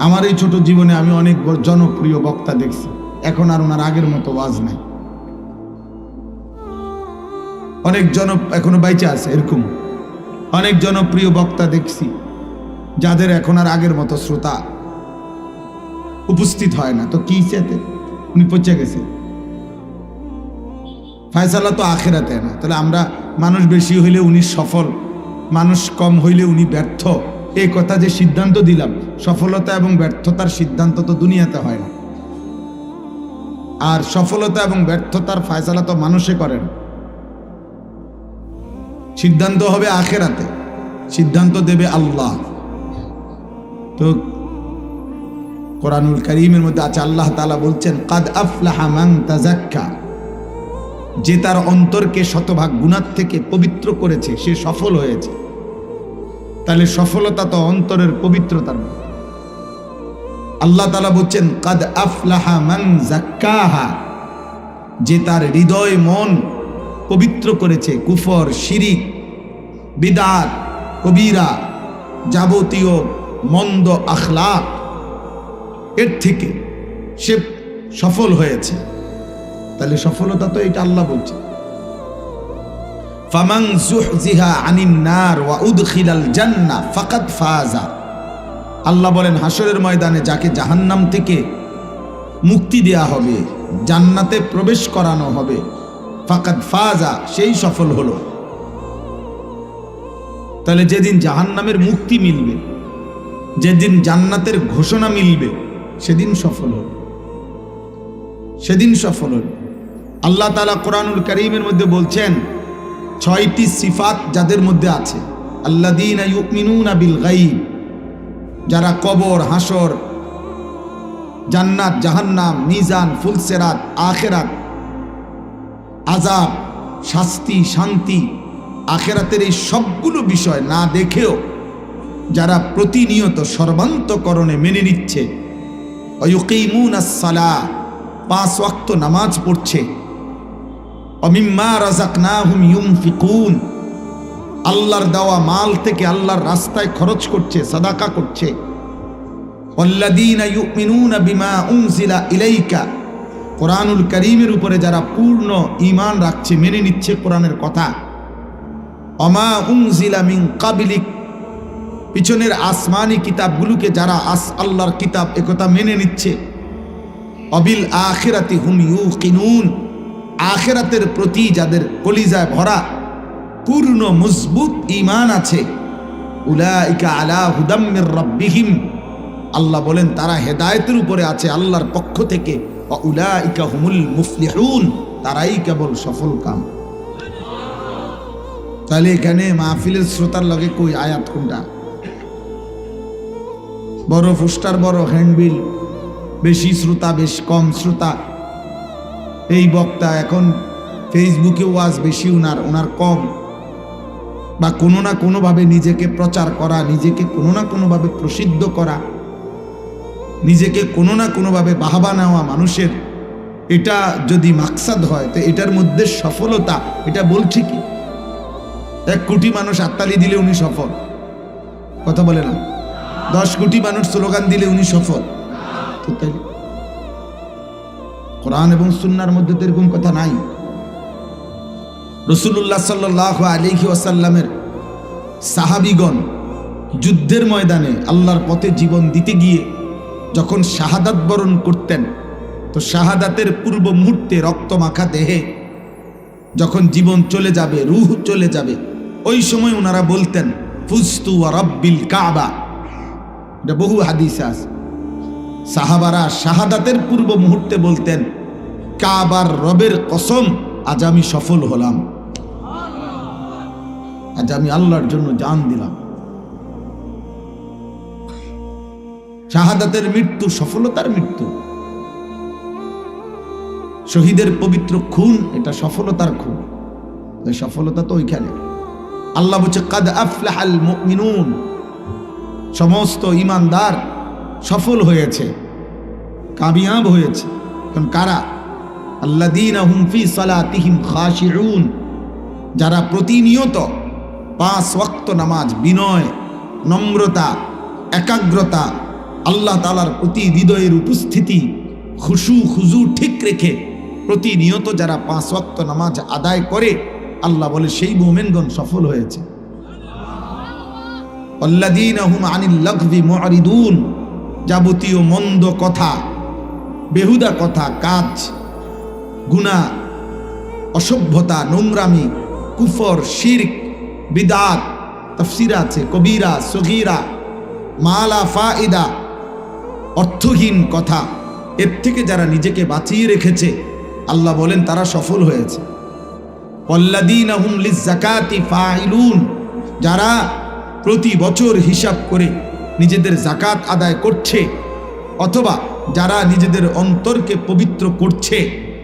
আমার এই ছোট জীবনে আমি অনেক জনপ্রিয় বক্তা দেখছি। এখন আর ওনার আগের মতো ওয়াজ নাই। অনেক জন, এখনও বাইচে আছে এরকম। অনেক জনপ্রিয় বক্তা দেখছি, যাদের এখন আর আগের মতো শ্রোতা উপস্থিত হয় না। তো কি চেতে উনি পচে গেছে। ফায়সালা তো আখেরাতে না। তাহলে আমরা মানুষ বেশি হইলে উনি সফল, মানুষ কম হইলে উনি ব্যর্থ। এই কথা যে সিদ্ধান্ত দিলাম, সফলতা এবং ব্যর্থতার সিদ্ধান্ত তো দুনিয়াতে হয় না। আর সফলতা এবং ব্যর্থতার ফায়সালা তো মানুষে করেন। সিদ্ধান্ত হবে আখেরাতে, সিদ্ধান্ত দেবে আল্লাহ। তো কোরআনুল করিমের মধ্যে আছে, আল্লাহ তালা বলছেন, কাদ আফলাহা তাজাক্কা যে তার অন্তরকে শতভাগ গুণার থেকে পবিত্র করেছে, সে সফল হয়েছে। তাহলে সফলতা তো অন্তরের পবিত্রতার আল্লাহ তালা বলছেন, কাদ আফলাহা মান জাক্কাহা যে তার হৃদয় মন পবিত্র করেছে, কুফর, শিরিক, বিদাত, কবিরা, যাবতীয় মন্দ আখলাক। এর থেকে সে সফল হয়েছে। তাহলে সফলতা তো এটা আল্লাহ বলছে ফামাং জুহজিহা আনিন নার ওয়া উদখিলাল জান্নাহ ফাকাদ ফাজা। আল্লাহ বলেন হাসরের ময়দানে যাকে জাহান্নাম থেকে মুক্তি দেয়া হবে, জান্নাতে প্রবেশ করানো হবে, ফাকাদ ফাজা, সেই সফল হলো। তাহলে যেদিন জাহান্নামের মুক্তি মিলবে, যেদিন জান্নাতের ঘোষণা মিলবে, সেদিন সফল হল। সেদিন সফল হল। আল্লাহ তালা কোরআনুল করিমের মধ্যে বলছেন ছয়টি সিফাত যাদের মধ্যে আছে। আল্লাদিন বিল গাইব যারা কবর হাসর জান্নাত, জাহান্নাম, মিজান, ফুলসেরাত, আখেরাত আজাব শাস্তি, শান্তি, আখেরাতের এই সবগুলো বিষয় না দেখেও যারা প্রতিনিয়ত সর্বান্তকরণে মেনে নিচ্ছে অয়ুকিমুন সালা পাঁচ ওয়াক্ত নামাজ পড়ছে অমিম্মা রাজাকনাহুম ইউনফিকুন। আল্লাহর দেওয়া মাল থেকে আল্লাহর রাস্তায় খরচ করছে, সাদাকা করছে। বিমা কোরআনুল করিমের উপরে যারা পূর্ণ ইমান রাখছে, মেনে নিচ্ছে কোরআনের কথা। অমা উনজিলা মিং কাবিলিক পিছনের আসমানি কিতাবগুলোকে যারা আস আল্লাহর কিতাব একথা মেনে নিচ্ছে। অবিল আখিরাতি হুম ইউ কিনুন আখেরাতের প্রতি যাদের কলিজায় ভরা পূর্ণ মজবুত ইমান আছে আলা আল্লাহ বলেন, তারা হেদায়েতের উপরে আছে, আল্লাহর পক্ষ থেকে। তারাই কেবল সফল কাম। তাহলে এখানে মাহফিলের শ্রোতার লগে কই আয়াত কোনটা? বড় পোস্টার, বড় হ্যান্ডবিল, বেশি শ্রোতা, বেশ কম শ্রোতা। এই বক্তা এখন ফেসবুকে ওয়াজ বেশি উনার ওনার কম। বা কোনো না কোনোভাবে নিজেকে প্রচার করা, নিজেকে কোনো না কোনোভাবে প্রসিদ্ধ করা, নিজেকে কোনো না কোনোভাবে বাহাবা নেওয়া মানুষের, এটা যদি মাকসাদ হয়, তো এটার মধ্যে সফলতা, এটা বলছি কি এক কোটি মানুষ আত্মালি দিলে উনি সফল। কথা বলে না। দশ কোটি মানুষ স্লোগান দিলে উনি সফল। তো তাই কোরআন এবং সুন্নার মধ্যে তো এরকম কথা নাই। রসুল্লাহ সাল্লাহ আলিহি ওয়াসাল্লামের সাহাবিগণ যুদ্ধের ময়দানে আল্লাহর পথে জীবন দিতে গিয়ে যখন শাহাদাত বরণ করতেন, তো শাহাদাতের পূর্ব মুহূর্তে রক্ত মাখা দেহে যখন জীবন চলে যাবে, রুহ চলে যাবে, ওই সময় ওনারা বলতেন ফুস্তু রব্বিল কাবা। এটা বহু হাদিস আছে। সাহাবারা শাহাদাতের পূর্ব মুহূর্তে বলতেন কাবার রবের কসম, আজ আমি সফল হলাম। আজ আমি আল্লাহর জন্য জান দিলাম। শাহাদাতের মৃত্যু, সফলতার মৃত্যু। শহীদের পবিত্র খুন, এটা সফলতার খুন। সফলতা তো ওইখানে। আল্লাহ বলছে, কাদ আফলাহাল মুমিনুন। সমস্ত ইমানদার সফল হয়েছে, কামিয়াব হয়েছে। কারণ কারা? যারা প্রতিনিয়ত পাঁচ ওয়াক্ত নামাজ, বিনয়, নম্রতা, একাগ্রতা, আল্লাহ তালার প্রতি হৃদয়ের উপস্থিতি, খুশু, খুজু ঠিক রেখে প্রতিনিয়ত যারা পাঁচ ওয়াক্ত নামাজ আদায় করে, আল্লাহ বলে সেই মোমেনগণ সফল হয়েছে। যাবতীয় মন্দ কথা, বেহুদা কথা, কাজ গুনাহ অসভ্যতা, নোংরামি, কুফর, শিরক, বিদাত তফসিরা আছে কবিরা, সগীরা, মালা, ফাইদা, অর্থহীন কথা। এর থেকে যারা নিজেকে বাঁচিয়ে রেখেছে, আল্লাহ বলেন তারা সফল হয়েছে। লিজাকাতি ফাইলুন যারা প্রতি বছর হিসাব করে নিজেদের জাকাত আদায় করছে, অথবা যারা নিজেদের অন্তরকে পবিত্র করছে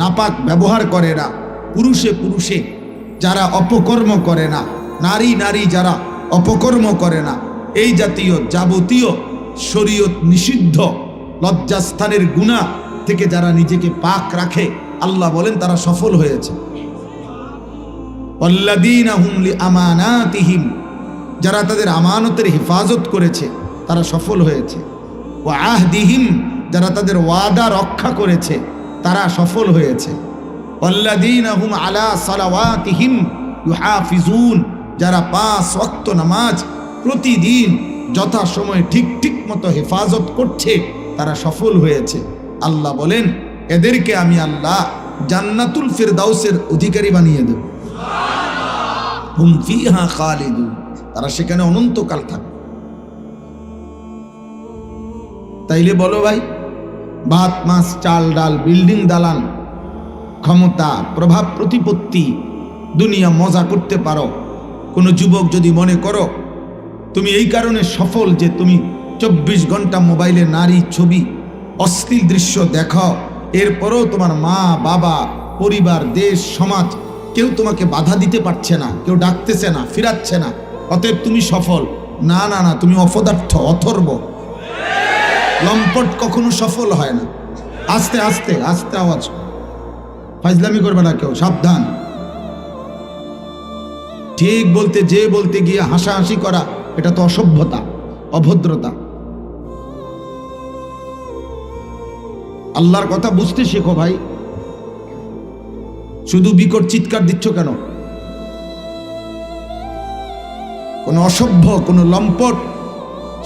নাপাক ব্যবহার করে না। পুরুষে পুরুষে যারা অপকর্ম করে না, নারী নারী যারা অপকর্ম করে না, এই জাতীয় যাবতীয় শরীয়ত নিষিদ্ধ, লজ্জাস্থানের গুণা থেকে যারা নিজেকে পাক রাখে, আল্লাহ বলেন তারা সফল হয়েছে। আমানাতিহিম যারা তাদের আমানতের হেফাজত করেছে, তারা সফল হয়েছে। ও আহদিহিম, যারা তাদের ওয়াদা রক্ষা করেছে তারা সফল হয়েছে। আলা যারা পাঁচ ওয়াক্ত নামাজ প্রতিদিন যথা সময়ে ঠিক ঠিক মতো হেফাজত করছে, তারা সফল হয়েছে। আল্লাহ বলেন, এদেরকে আমি আল্লাহ জান্নাতুল ফিরদাউসের অধিকারী বানিয়ে দেব। হুম তারা সেখানে অনন্তকাল থাকবে। তাইলে বলো ভাই ভাত মাছ, চাল, ডাল, বিল্ডিং দালান, ক্ষমতা, প্রভাব, প্রতিপত্তি, দুনিয়া মজা করতে পারো। কোনো যুবক যদি মনে করো, তুমি এই কারণে সফল যে তুমি চব্বিশ ঘণ্টা মোবাইলে নারী ছবি, অশ্লীল দৃশ্য দেখো, এরপরেও তোমার মা, বাবা, পরিবার, দেশ, সমাজ কেউ তোমাকে বাধা দিতে পারছে না, কেউ ডাকতেছে না, ফিরাচ্ছে না। অতএব তুমি সফল। না না না, তুমি অপদার্থ, অথর্ব। লম্পট কখনো সফল হয় না। আস্তে আস্তে আস্তে আওয়াজ। ফাজলামি করবে না কেউ, সাবধান। ঠিক বলতে, যে বলতে গিয়ে হাসাহাসি করা, এটা তো অসভ্যতা, অভদ্রতা। আল্লাহর কথা বুঝতে শেখো ভাই। শুধু বিকট চিৎকার দিচ্ছ কেন? কোনো অসভ্য, কোনো লম্পট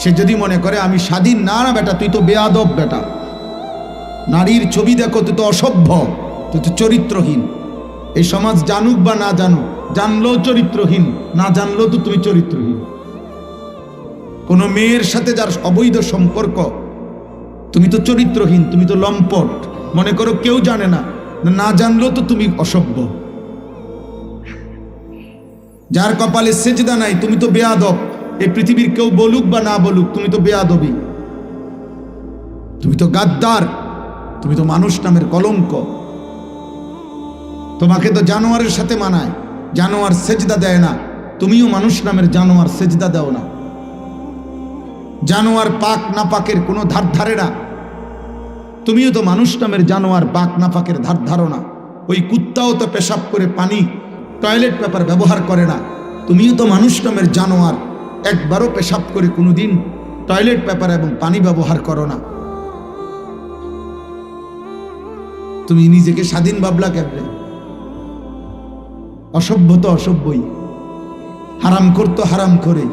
সে যদি মনে করে, আমি স্বাধীন, না না, বেটা, তুই তো বেয়াদব বেটা। নারীর ছবি দেখো, তুই তো অসভ্য, তুই তো চরিত্রহীন। এই সমাজ জানুক বা না জানুক, জানলেও চরিত্রহীন, না জানলেও তো তুমি চরিত্রহীন। কোনো মেয়ের সাথে যার অবৈধ সম্পর্ক, তুমি তো চরিত্রহীন, তুমি তো লম্পট, মনে করো কেউ জানে না না জানলেও তো তুমি অসভ্য। যার কপালে সেজদা নাই, তুমি তো বেয়াদব এই পৃথিবীর কেউ বলুক বা না বলুক, তুমি তো বেয়াদবি। তুমি তো গাদ্দার, তুমি তো মানুষ নামের কলঙ্ক। তোমাকে তো জানোয়ারের সাথে মানায়, জানোয়ার সেজদা দেয় না, তুমিও মানুষ নামের জানোয়ার সেজদা দেও না। জানোয়ার পাক না পাকের কোনো ধার ধারে না। তুমিও তো মানুষ নামের জানোয়ার, পাক না পাকের ধার ধারো না। ওই কুত্তাও তো পেশাব করে পানি, টয়লেট পেপার ব্যবহার করে না। তুমিও তো মানুষ নামের জানোয়ার। একবারও পেশাব করে কোনোদিন টয়লেট পেপার এবং পানি ব্যবহার করো না। তুমি নিজেকে স্বাধীন ভাবলা কেমনে? অসভ্য তো অসভ্যই। হারাম করতো হারাম করে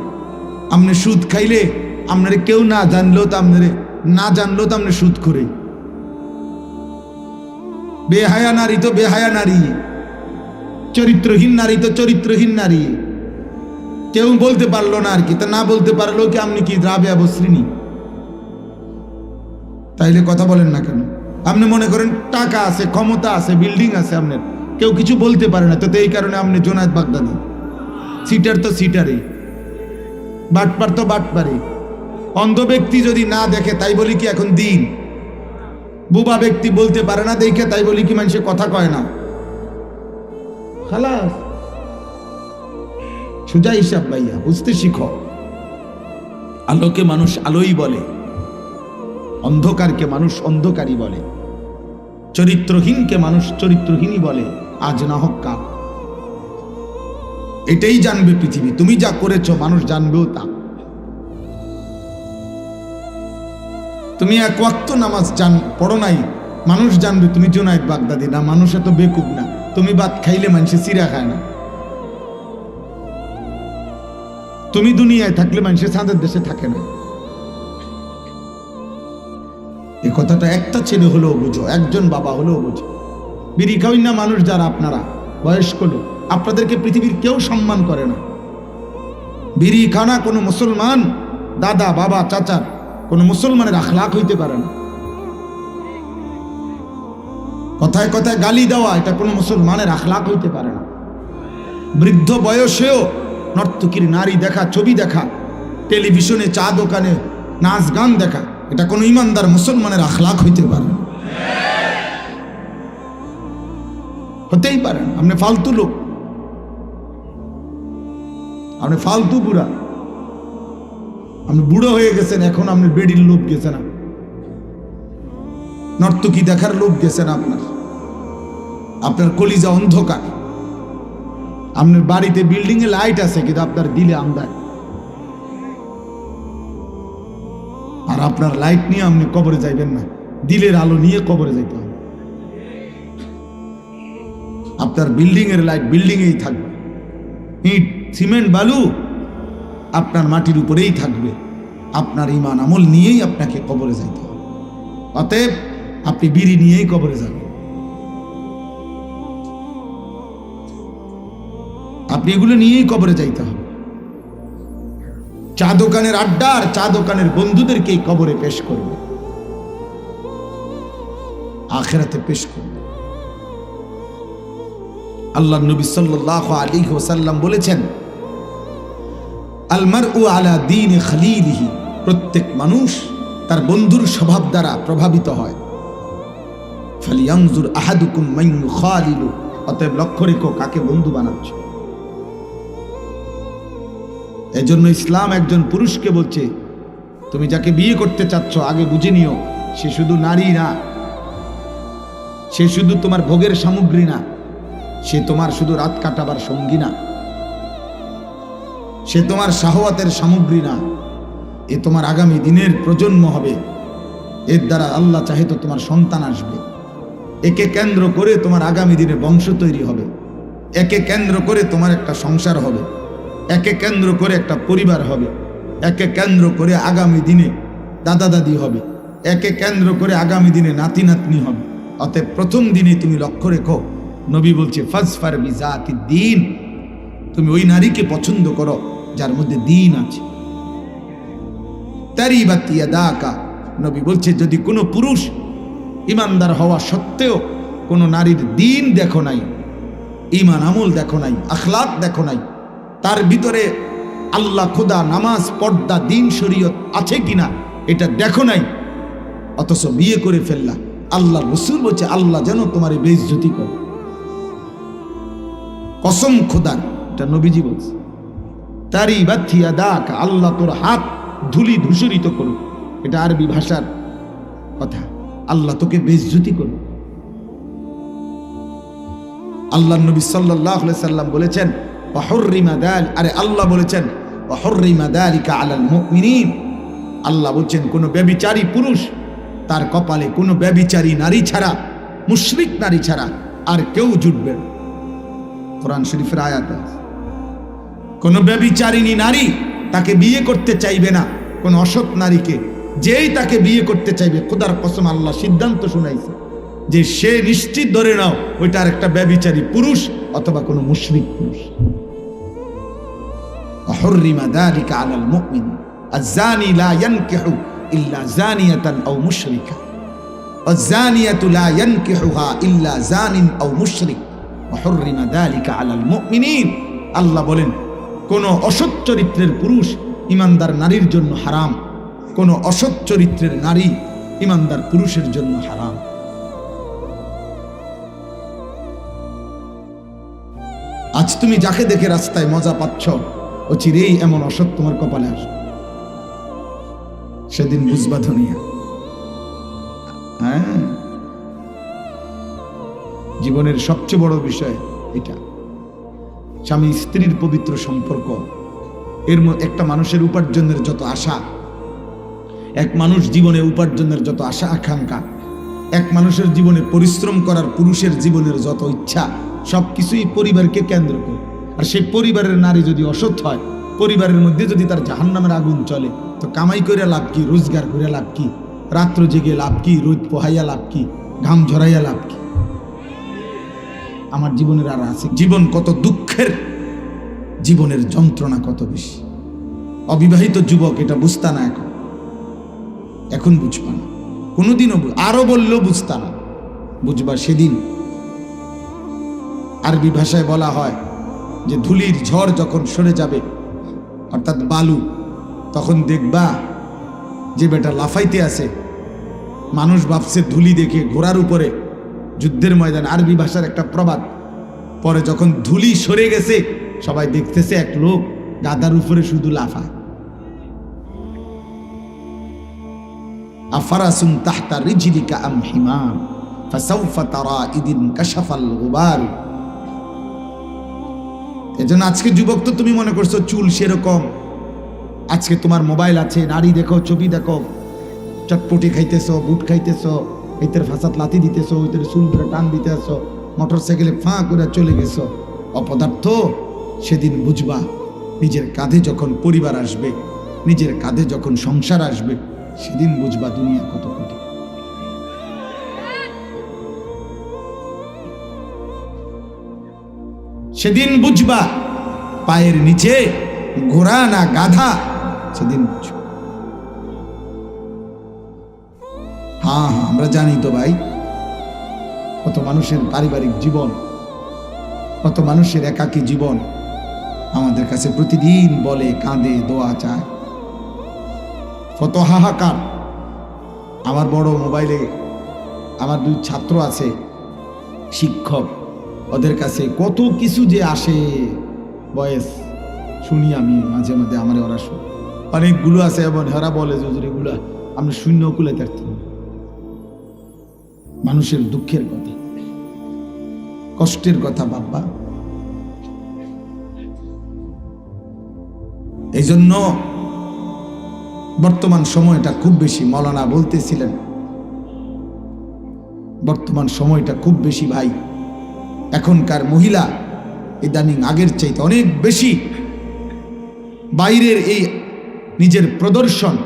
আপনি সুদ খাইলে আপনার কেউ না জানলেও তো আপনার না জানলেও তো আপনি সুদ করে বেহায়া নারী তো বেহায়া নারী। চরিত্রহীন নারী তো চরিত্রহীন নারী। কেউ বলতে পারল না আর কি। তা না বলতে পারল কি, আপনি কি দ্রাবে অবশ্রিনী তাইলে কথা বলেন না কেন? আপনি মনে করেন টাকা আছে, ক্ষমতা আছে, বিল্ডিং আছে আপনার। কেউ কিছু বলতে পারে না, তো এই কারণে আপনি জোনায়দ বাগদাদি। সিটার তো সিটারে। বাটপার তো বাটপারে। অন্ধ ব্যক্তি যদি না দেখে, তাই বলি কি এখন দিন? বুবা ব্যক্তি বলতে পারে না, দেখে তাই বলি কি মানুষে কথা কয় না। খালাস। সোজা হিসাব ভাইয়া, বুঝতে শিখো। আলোকে মানুষ আলোই বলে, অন্ধকারকে মানুষ অন্ধকারই বলে, চরিত্রহীনকে মানুষ চরিত্রহীনই বলে, আজ না হোক কাল। এটাই জানবে পৃথিবী, তুমি যা করেছ মানুষ জানবেও তা। তুমি এক ওয়াক্ত নামাজ জান, পড়ো নাই, মানুষ জানবে তুমি জোনায়দ বাগদাদি না, মানুষ এত বেকুব না। তুমি ভাত খাইলে মানুষে চিরা খায় না। তুমি দুনিয়ায় থাকলে মানুষের চাঁদের দেশে থাকে না। এই কথাটা একটা ছেলে হলেও বুঝো, একজন বাবা হলেও বুঝো। খাওয়াই না মানুষ যারা আপনারা, বয়স্ক লোক, আপনাদেরকে পৃথিবীর কেউ সম্মান করে না। বিড়ি খানা কোনো মুসলমান, দাদা, বাবা, চাচা, কোনো মুসলমানের আখলাক হইতে পারে না। কথায় কথায় গালি দেওয়া, এটা কোনো মুসলমানের আখলাক হইতে পারে না। বৃদ্ধ বয়সেও নর্তকীর নারী দেখা, ছবি দেখা, টেলিভিশনে চা দোকানে নাচ গান দেখা, এটা কোনো ইমানদার মুসলমানের আখলাখ হইতে পারে হতেই পারে না। আপনি ফালতু লোক। আপনি ফালতু বুড়া। আপনি বুড়ো হয়ে গেছেন, এখন আপনি বেডির লোভ গেছে না। নর্তকী দেখার লোভ গেছে না আপনার। আপনার কলিজা অন্ধকার। আপনার বাড়িতে বিল্ডিং এ লাইট আছে, কিন্তু আপনার দিলে আমদায় আর আপনার লাইট নিয়ে আপনি কবরে যাইবেন না। দিলের আলো নিয়ে কবরে যাইতে হবে। আপনার বিল্ডিং এর লাইট বিল্ডিং এই থাকবে। ইট সিমেন্ট বালু আপনার মাটির উপরেই থাকবে। আপনার ইমান আমল নিয়েই আপনাকে কবরে যাইতে হবে। অতএব আপনি বিড়ি নিয়েই কবরে যাবেন। এগুলো নিয়েই কবরে যাইতে হবে। চা দোকানের আড্ডা আর চা দোকানের বন্ধুদেরকে এই কবরে পেশ করবে। আখেরাতে পেশ করবে। আল্লাহ নবী সাল্লাহ আলী ওসাল্লাম বলেছেন আলমার ও আলা দিন খালিলিহি প্রত্যেক মানুষ তার বন্ধুর স্বভাব দ্বারা প্রভাবিত হয়। ফালিয়াংজুর আহাদুকুম মাইয়ু খালিলু অতএব লক্ষ্য রেখো কাকে বন্ধু বানাচ্ছ। এজন্য ইসলাম একজন পুরুষকে বলছে, তুমি যাকে বিয়ে করতে চাচ্ছ, আগে বুঝে নিও, সে শুধু নারী না। সে শুধু তোমার ভোগের সামগ্রী না, সে তোমার শুধু রাত কাটাবার সঙ্গী না। সে তোমার শাহওয়াতের সামগ্রী না, এ তোমার আগামী দিনের প্রজন্ম হবে। এর দ্বারা আল্লাহ চাহে তো তোমার সন্তান আসবে। একে কেন্দ্র করে তোমার আগামী দিনে বংশ তৈরি হবে। একে কেন্দ্র করে তোমার একটা সংসার হবে। একে কেন্দ্র করে একটা পরিবার হবে। একে কেন্দ্র করে আগামী দিনে দাদা দাদি হবে। একে কেন্দ্র করে আগামী দিনে নাতি নাতনি হবে। অতএব প্রথম দিনে তুমি লক্ষ্য রেখো, নবী বলছে, ফাজফার বিজাতি দিন তুমি ওই নারীকে পছন্দ করো যার মধ্যে দিন আছে। তারি বাতিয়া দাকা নবী বলছে, যদি কোনো পুরুষ ইমানদার হওয়া সত্ত্বেও কোনো নারীর দিন দেখো নাই ইমান আমল দেখো নাই, আখলাক দেখো নাই তার ভিতরে আল্লাহ খোদা নামাজ, পর্দা, দিন, শরীয়ত আছে কিনা, এটা দেখো নাই। অথচ বিয়ে করে ফেললা। আল্লাহ রসুল বলছে, আল্লাহ যেন তোমার বেইজ্জতি কর। কসম খোদার এটা নবীজি বলছে। তারই বাথিয়া দাক আল্লাহ তোর হাত ধুলি ধূসরিত করুক। এটা আরবি ভাষার কথা। আল্লাহ তোকে বেশ বেজ্জুতি করুক। আল্লাহ নবী সাল্লাহ সাল্লাম বলেছেন অহর্রিমা দাল, আরে আল্লাহ বলেছেন অহর্রিমা দালিকা আলাল মুমিনিন। আল্লাহ বলছেন, কোনো ব্যবিচারী পুরুষ, তার কপালে কোনো ব্যবিচারী নারী ছাড়া, মুশরিক নারী ছাড়া আর কেউ জুটবে না। কোরআন শরীফের আয়াত। কোনো ব্যবিচারিণী নারী তাকে বিয়ে করতে চাইবে না, কোন অসৎ নারীকে। যেই তাকে বিয়ে করতে চাইবে, খোদার কসম আল্লাহ সিদ্ধান্ত শুনাইছে যে সে নিশ্চিত ধরে নাও ওইটা আর একটা ব্যবিচারী পুরুষ অথবা কোনো মুশরিক পুরুষ। وحرم ذلك على المؤمن الزاني لا ينكح إلا زانية أو مشركة والزانية لا ينكحها إلا زان أو مشرك وحرم ذلك على المؤمنين আল্লাহ বলেন কোন অসৎ চরিত্রের পুরুষ ইমানদার নারীর জন্য হারাম কোনো অসৎ চরিত্রের নারী ইমানদার পুরুষের জন্য হারাম আজ তুমি যাকে দেখে রাস্তায় মজা পাচ্ছ ও চিরেই এমন অসৎ তোমার কপালে আস সেদিন বুঝবা ধনিয়া। হ্যাঁ? জীবনের সবচেয়ে বড় বিষয় এটা। স্বামী স্ত্রীর পবিত্র সম্পর্ক। এর একটা মানুষের উপার্জনের যত আশা, এক মানুষ জীবনে উপার্জনের যত আশা, আকাঙ্ক্ষা, এক মানুষের জীবনে পরিশ্রম করার পুরুষের জীবনের যত ইচ্ছা সব কিছুই পরিবারকে কেন্দ্র করে। আর সেই পরিবারের নারী যদি অসৎ হয়, পরিবারের মধ্যে যদি তার জাহান্নামের আগুন চলে, তো কামাই করে লাভ কি, রোজগার করে লাভ কি? রাত্র জেগে লাভ কি, রোদ পোহাইয়া লাভ কি, ঘাম ঝরাইয়া লাভ কি? আমার জীবনের আর আছে। জীবন কত দুঃখের, জীবনের যন্ত্রণা কত বেশি। অবিবাহিত যুবক, এটা বুঝতা না এখন। এখন বুঝবা না। কোনোদিনও বু- আরও বললেও বুঝতা না। বুঝবা সেদিন। আরবি ভাষায় বলা হয় যে ধুলির ঝড় যখন সরে যাবে, অর্থাৎ বালু, তখন দেখবা যে বেটা লাফাইতে আছে। মানুষ ভাবছে ধুলি দেখে ঘোড়ার উপরে যুদ্ধের ময়দান, আরবি ভাষার একটা প্রবাদ। পরে যখন ধুলি সরে গেছে, সবাই দেখতেছে এক লোক গাদার উপরে শুধু লাফায় আফারাসুন তাহতা রিজলিকা আম হিমাম, ফাসাউফা তারা ইদিন কাশাফাল গুবার। এজন্য আজকে যুবক তো তুমি মনে করছ চুল সেরকম। আজকে তোমার মোবাইল আছে নারী দেখো, ছবি দেখো, চটপটি খাইতেছো, বুট খাইতেছো এইতের ফাঁসাত লাথি দিতেছো ওইতের চুল ধরে টান দিতেছো মোটর সাইকেলে ফাঁ করে চলে গেছো। অপদার্থ, সেদিন বুঝবা, নিজের কাঁধে যখন পরিবার আসবে, নিজের কাঁধে যখন সংসার আসবে, সেদিন বুঝবা দুনিয়া কত কঠিন। সেদিন বুঝবা, পায়ের নিচে ঘোড়া না গাধা, সেদিন হ্যাঁ হ্যাঁ আমরা জানি তো ভাই, কত মানুষের পারিবারিক জীবন, কত মানুষের একাকী জীবন আমাদের কাছে প্রতিদিন বলে, কাঁদে, দোয়া চায়। কত হাহাকার, আমার বড় মোবাইলে আমার দুই ছাত্র আছে, শিক্ষক। ওদের কাছে কত কিছু যে আসে। বয়স, শুনি আমি মাঝে মাঝে আমার ওরা শুনি। অনেকগুলো আছে এবং হেরা বলে যে এগুলো আমরা শূন্য কুলে থাকতে মানুষের দুঃখের কথা, কষ্টের কথা বাবা এই জন্য বর্তমান সময়টা খুব বেশি, মলানা বলতেছিলেন, বর্তমান সময়টা খুব বেশি ভাই। এখনকার মহিলা ইদানিং আগের চাইতে অনেক বেশি বাইরের এই নিজের প্রদর্শন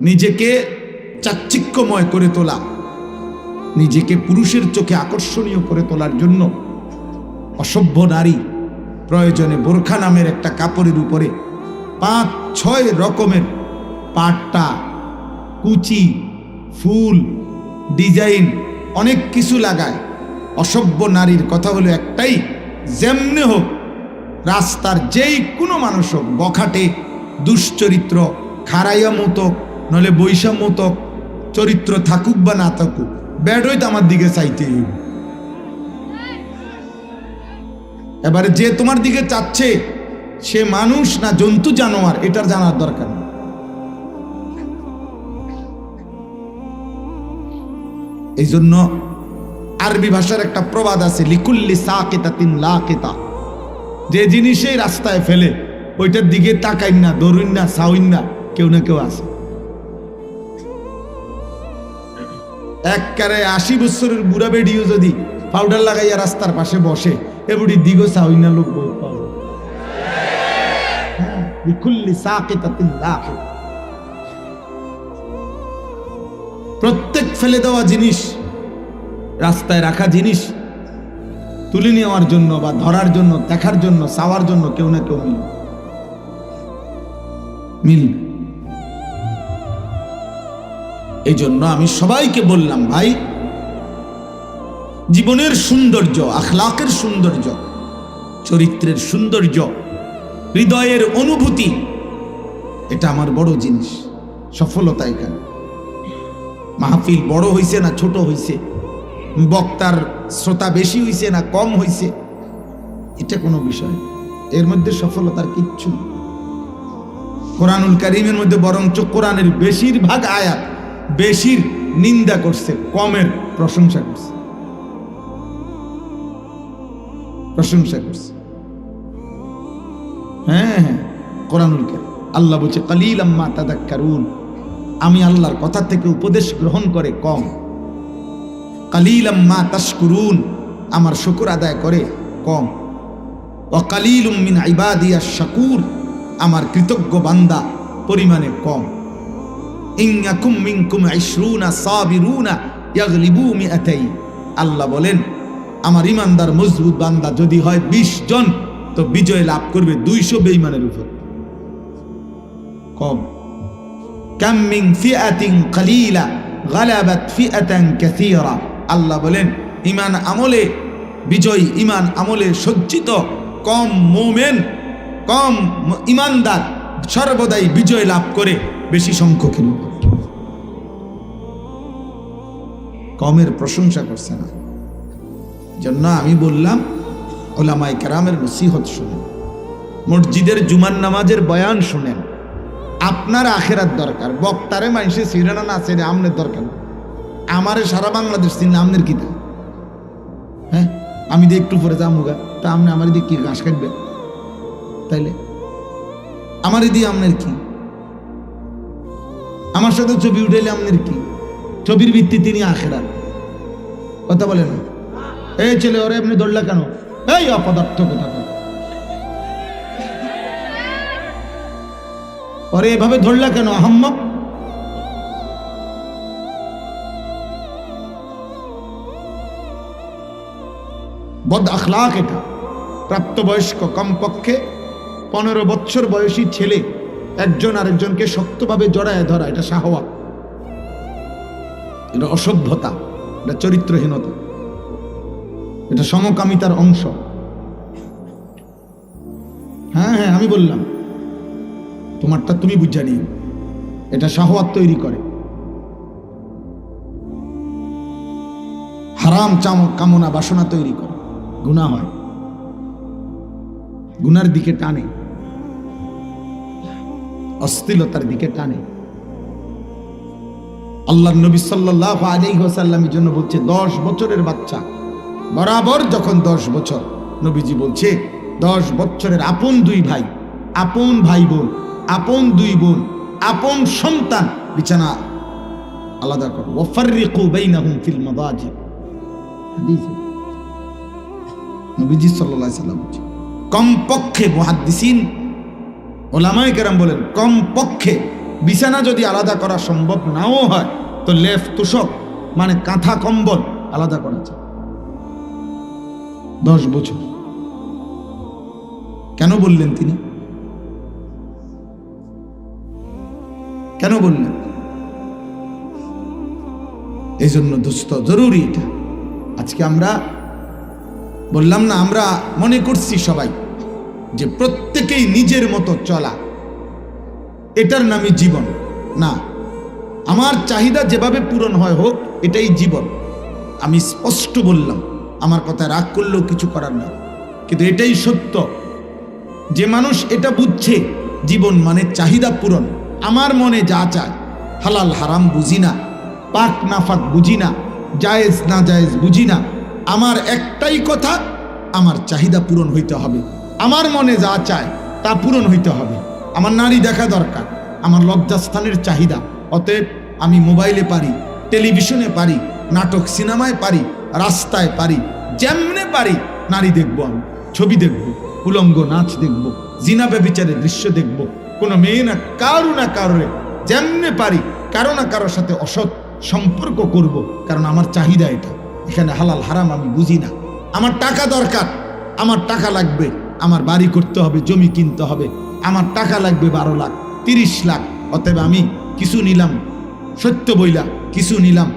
নিজেকে চাকচিক্যময় করে তোলা, নিজেকে পুরুষের চোখে আকর্ষণীয় করে তোলার জন্য অসভ্য নারী প্রয়োজনে বোরখা নামের একটা কাপড়ের উপরে পাঁচ, ছয় রকমের পাট্টা, কুচি, ফুল, ডিজাইন অনেক কিছু লাগায়। অসভ্য নারীর কথা হলো একটাই, যেমনে হোক, রাস্তার যেই কোনো মানুষ হোক, বখাটে, দুশ্চরিত্র খারাইয়া মতক নলে বৈষা মতক চরিত্র থাকুক বা না থাকুক, ব্যাডই তো আমার দিকে চাইতে। এবারে যে তোমার দিকে চাচ্ছে, সে মানুষ না জন্তু জানোয়ার, এটার জানার দরকার নেই এই জন্য আরবি ভাষার একটা প্রবাদ আছে লিকুল্লি সাকেতা তিন লাকেতা। যে জিনিসেই রাস্তায় ফেলে ওইটার দিকে তাকাইন না দৌড়িন না সাউইন না কেউ না কেউ আছে। এককারে আশি বছরের বুড়া বেডিও যদি পাউডার লাগাইয়া রাস্তার পাশে বসে এ বুড়ি দিগো সাউইন না লোক পাওয়া। হ্যাঁ, লিকুল্লি সাকেতা তিন লাকেতা। প্রত্যেক ফেলে দেওয়া জিনিস রাস্তায় রাখা জিনিস তুলে নেওয়ার জন্য বা ধরার জন্য, দেখার জন্য, চাওয়ার জন্য কেউ না কেউ মিল মিল এই জন্য আমি সবাইকে বললাম, ভাই, জীবনের সৌন্দর্য, আখলাকের সৌন্দর্য, চরিত্রের সৌন্দর্য, হৃদয়ের অনুভূতি, এটা আমার বড় জিনিস, সফলতা এখানে। মাহফিল বড় হইছে না ছোট হইছে? বক্তার শ্রোতা বেশি হইছে না কম হইছে, এটা কোনো বিষয়। এর মধ্যে সফলতার কিচ্ছু। কোরআনুল কারিমের মধ্যে বরঞ্চ কোরআনের বেশিরভাগ আয়াত বেশির নিন্দা করছে, কমের প্রশংসা করছে। প্রশংসা করছে। হ্যাঁ হ্যাঁ কোরআনুল কারিম। আল্লাহ বলছে কালিল আম্মা তাদাক্কারুন। আমি আল্লাহর কথা থেকে উপদেশ গ্রহণ করে কম। কালিল আম্মা তাশকুরুন, আমার শুকর আদায় করে কম। অকালিল মিন ইবাদিয়া শাকুর আমার কৃতজ্ঞ বান্দা পরিমাণে কম। ইংয়াকুম মিনকুম ইশরুনা সাবিরুনা ইয়াগলিবু মিআতাই আল্লাহ বলেন, আমার ইমানদার মজবুত বান্দা যদি হয় 20 জন, তো বিজয় লাভ করবে দুইশো বেইমানের উপর। কম। কাম ফিআতিন কালিলা, গালাবাত ফিআতান কাসীরা। আল্লাহ বলেন, ইমান আমলে, বিজয় ইমান আমলে সজ্জিত, কম মোমেন, কম ইমানদার সর্বদাই বিজয় লাভ করে বেশি সংখ্যক কমের প্রশংসা করছে না। জন্য আমি বললাম ওলামাই কেরামের নসিহত শুনেন, মসজিদের জুমান নামাজের বয়ান শুনেন। আপনার আখেরার দরকার, বক্তারে মানুষে সিরানা না সেরে আমনের দরকার। আমারে সারা বাংলাদেশ চিনলে আমনের কি? হ্যাঁ? আমি দিয়ে একটু পরে যাব গা, তা আপনি আমার দিয়ে কি ঘাস কাটবে? তাইলে? আমার দিয়ে আপনার কি? আমার সাথে ছবি উঠাইলে আপনার কি? ছবির ভিত্তি তিনি আখেরা কথা বলে না? এই ছেলে, ওরে আপনি দৌড়লা কেন? এই অপদার্থ কথা ওরে এভাবে ধরলা কেন, আহম্মক? বদ আখলাক এটা। প্রাপ্তবয়স্ক কমপক্ষে পনেরো বছর বয়সী ছেলে একজন আরেকজনকে শক্তভাবে জড়ায় ধরা, এটা সাহওয়া এটা অসভ্যতা, এটা চরিত্রহীনতা। এটা সমকামিতার অংশ। হ্যাঁ হ্যাঁ আমি বললাম, তোমারটা তুমি বুঝা নিও, এটা শাহওয়াত তৈরি করে। হারাম চাম কামনা বাসনা তৈরি করে। গুণা হয় গুনার দিকে টানে। অস্থিলতার দিকে টানে। আল্লাহ নবী সাল্লাহ আলাইহি ওয়াসাল্লামের জন্য বলছে, দশ বছরের বাচ্চা। বরাবর যখন দশ বছর, নবীজি বলছে, দশ বছরের আপন দুই ভাই, আপন ভাই বোন, আপন দুই বোন, আপন সন্তান। বিছানা আলাদা করো। ওয়াফাররিকু বাইনাহুম ফিল মাদাজি হাদিসে। নবীজি আলাইহি সাল্লাম কমপক্ষে মুহাদ্দিসিন ওলামায়ে কেরাম বলেন, কমপক্ষে বিছানা যদি আলাদা করা সম্ভব নাও হয়, তো লেফ তুষক মানে কাঁথা কম্বল আলাদা করা যায়। দশ বছর। কেন বললেন তিনি? কেন বললেন? এই জন্য দোস্ত, জরুরি এটা। আজকে আমরা বললাম না, আমরা মনে করছি সবাই যে প্রত্যেকেই নিজের মতো চলা। এটার নামই জীবন। না, আমার চাহিদা যেভাবে পূরণ হয় হোক, এটাই জীবন। আমি স্পষ্ট বললাম, আমার কথা রাগ করলেও কিছু করার না। কিন্তু এটাই সত্য। যে মানুষ এটা বুঝছে, জীবন মানে চাহিদা পূরণ। আমার মনে যা চায়, হালাল হারাম বুঝি না, পাক নাফাক বুঝি না, জায়েজ না জায়েজ বুঝি না। আমার একটাই কথা, আমার চাহিদা পূরণ হইতে হবে। আমার মনে যা চায়, তা পূরণ হইতে হবে। আমার নারী দেখা দরকার, আমার লজ্জাস্থানের চাহিদা। অতএব আমি মোবাইলে পারি, টেলিভিশনে পারি, নাটক সিনেমায় পারি, রাস্তায় পারি, যেমনে পারি, নারী দেখব আমি, ছবি দেখব, উলঙ্গ নাচ দেখব, জিনা ব্যবিচারের দৃশ্য দেখব। কোনো মেয়ে না কারও না কারোরে যেমনে পারি, কারও না কারোর সাথে অসৎ সম্পর্ক করব, কারণ আমার চাহিদা এটা। এখানে হালাল, হারাম আমি বুঝি না। আমার টাকা দরকার, আমার টাকা লাগবে, আমার বাড়ি করতে হবে, জমি কিনতে হবে, আমার টাকা লাগবে বারো লাখ, তিরিশ লাখ, অতএব আমি কিছু নিলাম, সত্য বইলা কিছু নিলাম,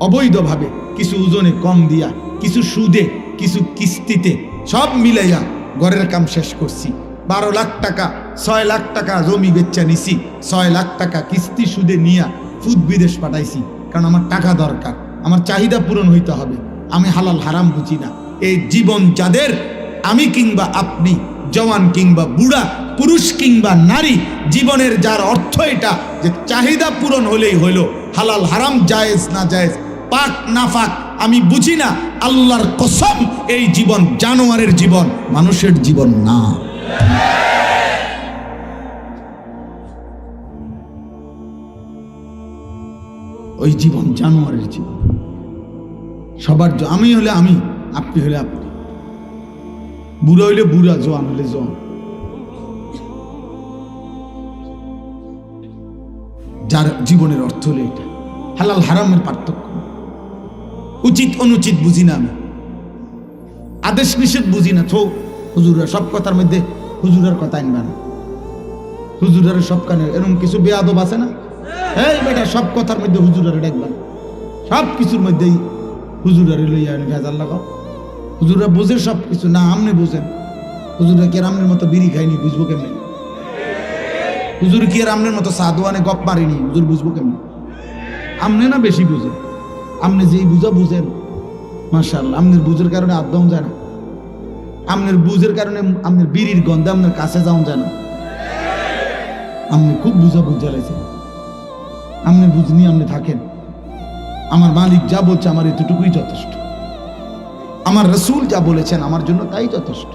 অবৈধভাবে কিছু ওজনে কম দিয়া, কিছু সুদে, কিছু কিস্তিতে, সব মিলাইয়া ঘরের কাম শেষ করছি। বারো লাখ টাকা, ছয় লাখ টাকা জমি বেচা নিছি, ছয় লাখ টাকা কিস্তি সুদে নিয়া ফুদ বিদেশ পাঠাইছি, কারণ আমার টাকা দরকার। আমার চাহিদা পূরণ হইতে হবে। আমি হালাল, হারাম বুঝি না। এই জীবন যাদের, আমি কিংবা আপনি, জওয়ান কিংবা বুড়া, পুরুষ কিংবা নারী, জীবনের যার অর্থ এটা যে চাহিদা পূরণ হলেই হইল হালাল, হারাম, জায়েজ, না জায়েজ, পাক, না ফাক আমি বুঝি না, আল্লাহর কসম, এই জীবন জানোয়ারের জীবন, মানুষের জীবন না। ওই জীবন, জানোয়ারের জীবন। সবার আমি হলে আমি, আপনি হলে আপনি। বুড়া হইলে বুড়া, জোয়ান হলে জোয়ান। যার জীবনের অর্থ হলো এটা। হালাল হারামের পার্থক্য। উচিত, অনুচিত বুঝি না আমি। আদেশ নিষেধ বুঝি না। থো হুজুরা সব কথার মধ্যে হুজুরের কথা আনবা না হুজুরের সব কানে এরকম কিছু বেয়াদব আছে না? এই বেটা, সব কথার মধ্যে হুজুরের দেখবা সব কিছুর মধ্যেই হুজুরের লইয়া আনি ভেজাল লাগাও হুজুরা বোঝে সব কিছু, না আমনে বোঝেন। হুজুরা কি আমনের মতো বিড়ি খাইনি বুঝব কেমনে? হুজুর কি আমনের মতো সাদওয়ানে গপ মারিনি, হুজুর বুঝব কেমনে? আমনে না বেশি বুঝে? আমনে যেই বুঝা বুঝেন মার্শাল আমনের বুঝের কারণে আদম যায় না। আমনের বুঝের কারণে আমনের বিড়ির গন্ধে আপনার কাছে যাওয়া যায় না। আপনি খুব বুঝা বুঝা লাগছেন আপনি বুঝনি আপনি থাকেন। আমার মালিক যা বলছে আমার এতটুকুই যথেষ্ট। আমার রসুল যা বলেছেন আমার জন্য তাই যথেষ্ট।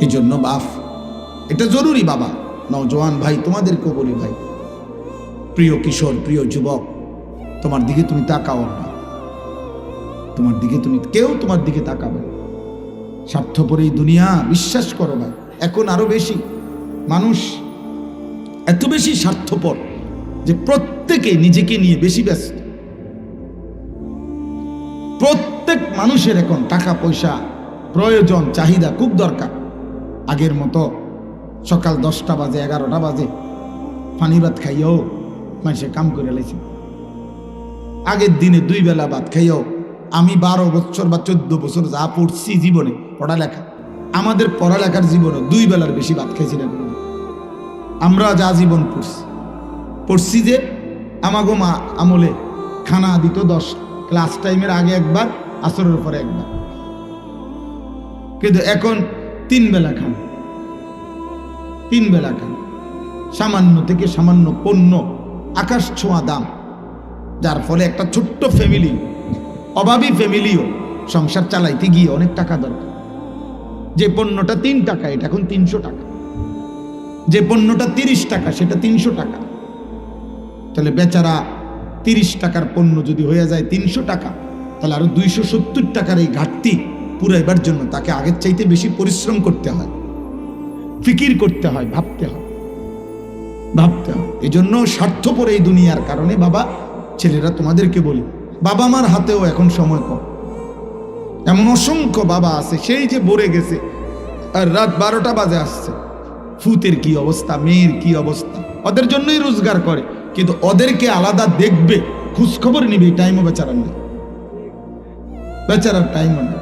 এই জন্য বাপ, এটা জরুরি বাবা। নওজোয়ান ভাই, তোমাদেরকেও বলি ভাই, প্রিয় কিশোর, প্রিয় যুবক, তোমার দিকে তুমি তাকাও না। তোমার দিকে তুমি, কেউ তোমার দিকে তাকাবে। স্বার্থপর এই দুনিয়া, বিশ্বাস করো ভাই, এখন আরও বেশি। মানুষ এত বেশি স্বার্থপর যে প্রত্যেকে নিজেকে নিয়ে বেশি ব্যস্ত। প্রত্যেক মানুষের এখন টাকা, পয়সা, প্রয়োজন, চাহিদা খুব দরকার। আগের মতো সকাল দশটা বাজে, এগারোটা বাজে, পানি ভাত খাইও মানুষে কাম করে লাইছে। আগের দিনে দুই বেলা ভাত খাইও আমি বারো বছর বা চোদ্দ বছর যা পড়ছি জীবনে পড়ালেখা। আমাদের পড়ালেখার জীবনে দুই বেলার বেশি ভাত খাইছি না কোনোদিন। আমরা যা জীবন পড়ছি। পড়ছি যে আমাগো মা আমলে খানা দিত দশ ক্লাস টাইমের আগে একবার, আসরের পরে একবার। কিন্তু এখন তিন বেলা খান। তিন বেলা খান। সামান্য থেকে সামান্য পণ্য, আকাশ ছোঁয়া দাম। যার ফলে একটা ছোট্ট ফ্যামিলি অভাবী ফ্যামিলিও সংসার চালাইতে গিয়ে অনেক টাকা দরকার। যে পণ্যটা তিন টাকা, এটা এখন তিনশো টাকা। যে পণ্যটা তিরিশ টাকা, সেটা তিনশো টাকা। তাহলে বেচারা তিরিশ টাকার পণ্য যদি হয়ে যায় তিনশো টাকা, তাহলে আরও দুইশো সত্তর টাকার এই ঘাটতি পুরাইবার জন্য তাকে আগের চাইতে বেশি পরিশ্রম করতে হয়। ফিকির করতে হয়, ভাবতে হয়। ভাবতে হয়। এই জন্য স্বার্থপর এই দুনিয়ার কারণে বাবা, ছেলেরা তোমাদেরকে বলি, বাবা মার হাতেও এখন সময় কম। এমন অসংখ্য বাবা আছে, সেই যে বরে গেছে, আর রাত বারোটা বাজে আসছে। ফুতের কি অবস্থা, মেয়ের কি অবস্থা? ওদের জন্যই রোজগার করে, কিন্তু ওদেরকে আলাদা দেখবে, খোঁজখবর নিবে টাইমও বেচারার নেই। বেচারার টাইমও নেই।